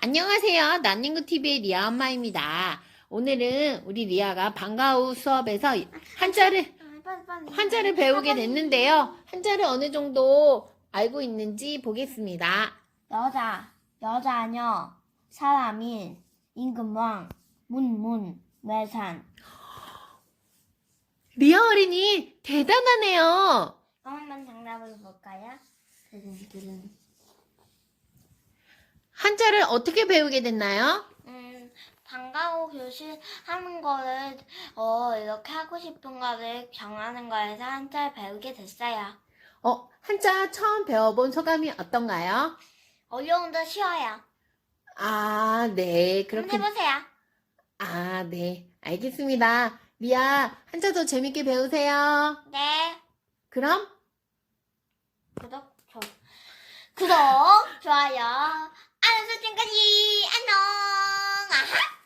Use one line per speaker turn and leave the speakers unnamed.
안녕하세요. 난닝구 TV의 리아 엄마입니다. 오늘은 우리 리아가 방과후 수업에서 한자를
빨리 빨리.
한자를 배우게 됐는데요. 한자를 어느 정도 알고 있는지 보겠습니다.
여자, 여자녀, 사람인, 임금왕, 문문, 매산.
리아 어린이 대단하네요.
한번 정답을 볼까요?
한자를 어떻게 배우게 됐나요?
음, 방과후 교실 하는 거를 어 이렇게 하고 싶은 거를 정하는 거에서 한자를 배우게 됐어요.
어, 한자 처음 배워본 소감이 어떤가요?
어려운데 쉬워요.
아, 네. 그렇게.
해보세요.
아, 네. 알겠습니다. 리아, 한자도 재밌게 배우세요.
네.
그럼
구독, 조, 구독, 좋아요, Ha ha!